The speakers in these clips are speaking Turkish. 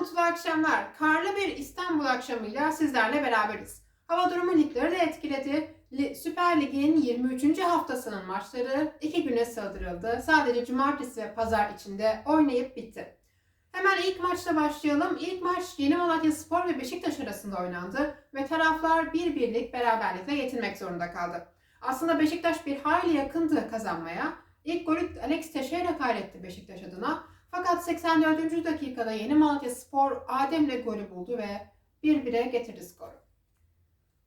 mutlu akşamlar. Karlı bir İstanbul akşamıyla sizlerle beraberiz. Hava durumu ligleri de etkiledi. Süper Lig'in 23. haftasının maçları iki güne sığdırıldı. Sadece cumartesi ve pazar içinde oynayıp bitti. Hemen ilk maçla başlayalım. İlk maç Yeni Malatya Spor ve Beşiktaş arasında oynandı ve taraflar bir birlik beraberlikle yetinmek zorunda kaldı. Aslında Beşiktaş bir hayli yakındı kazanmaya. İlk golü Alex Teixeira kaydetti Beşiktaş adına. Fakat 84. dakikada Yeni Malatya Spor Adem'le golü buldu ve 1-1'e getirdi skoru.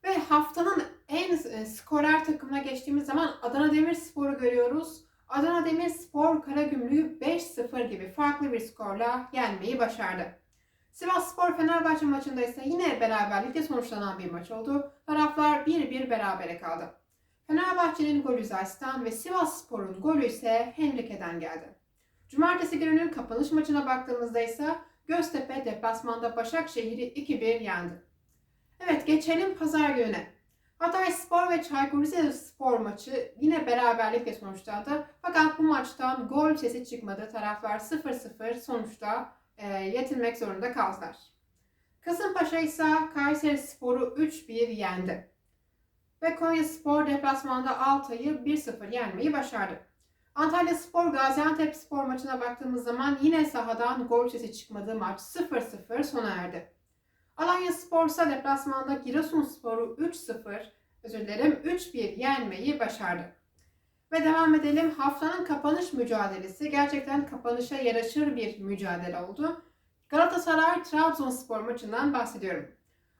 Ve haftanın en e, skorer takımına geçtiğimiz zaman Adana Demirspor'u görüyoruz. Adana Demirspor Karagümrük'ü 5-0 gibi farklı bir skorla yenmeyi başardı. Sivas Spor Fenerbahçe maçında ise yine beraberlikle sonuçlanan bir maç oldu. Taraflar 1-1 berabere kaldı. Fenerbahçe'nin golü Zayt'tan ve Sivas Spor'un golü ise Henrique'den geldi. Cumartesi gününün kapanış maçına baktığımızda ise Göztepe deplasmanda Başakşehir'i 2-1 yendi. Evet geçelim pazar gününe. Hatay Spor ve Çaykur Rizespor maçı yine beraberlikle sonuçlandı. Fakat bu maçtan gol sesi çıkmadı. Taraflar 0-0 sonuçta e, yetinmek zorunda kaldılar. Kasımpaşa ise Kayseri Spor'u 3-1 yendi. Ve Konya Spor deplasmanda Altay'ı 1-0 yenmeyi başardı. Antalya Spor Gaziantep Spor maçına baktığımız zaman yine sahadan gol sesi çıkmadığı maç 0-0 sona erdi. Alanya Spor ise deplasmanda Giresunspor'u 3-0, özür dilerim 3-1 yenmeyi başardı. Ve devam edelim. Haftanın kapanış mücadelesi gerçekten kapanışa yaraşır bir mücadele oldu. Galatasaray Trabzonspor maçından bahsediyorum.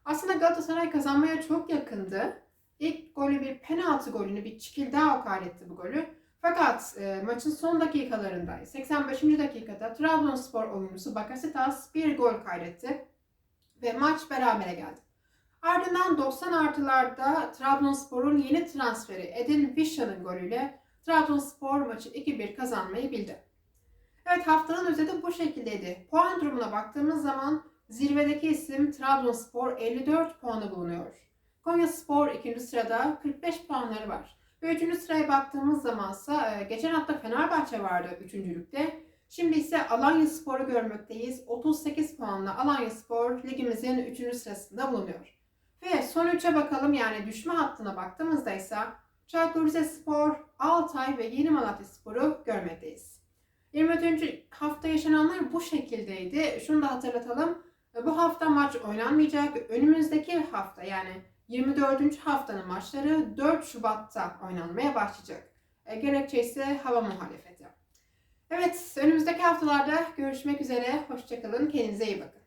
Aslında Galatasaray kazanmaya çok yakındı. İlk golü bir penaltı golünü bir Çikildao kaydetti bu golü. Fakat e, maçın son dakikalarında 85. dakikada Trabzonspor oyuncusu Bakasetas bir gol kaydetti ve maç berabere geldi. Ardından 90 artılarda Trabzonspor'un yeni transferi Edin Vişa'nın golüyle Trabzonspor maçı 2-1 kazanmayı bildi. Evet haftanın özeti bu şekildeydi. Puan durumuna baktığımız zaman zirvedeki isim Trabzonspor 54 puanı bulunuyor. Konya Spor ikinci sırada 45 puanları var. Ve üçüncü sıraya baktığımız zamansa e, geçen hafta Fenerbahçe vardı üçüncülükte. Şimdi ise Alanya Spor'u görmekteyiz. 38 puanla Alanya Spor ligimizin 3. sırasında bulunuyor. Ve son 3'e bakalım yani düşme hattına baktığımızda ise Çaykur Rizespor, Altay ve Yeni Malatya Spor'u görmekteyiz. 24. hafta yaşananlar bu şekildeydi. Şunu da hatırlatalım. Bu hafta maç oynanmayacak. Önümüzdeki hafta yani 24. haftanın maçları 4 Şubat'ta oynanmaya başlayacak. E, gerekçe ise hava muhalefeti. Evet, önümüzdeki haftalarda görüşmek üzere. Hoşçakalın, kendinize iyi bakın.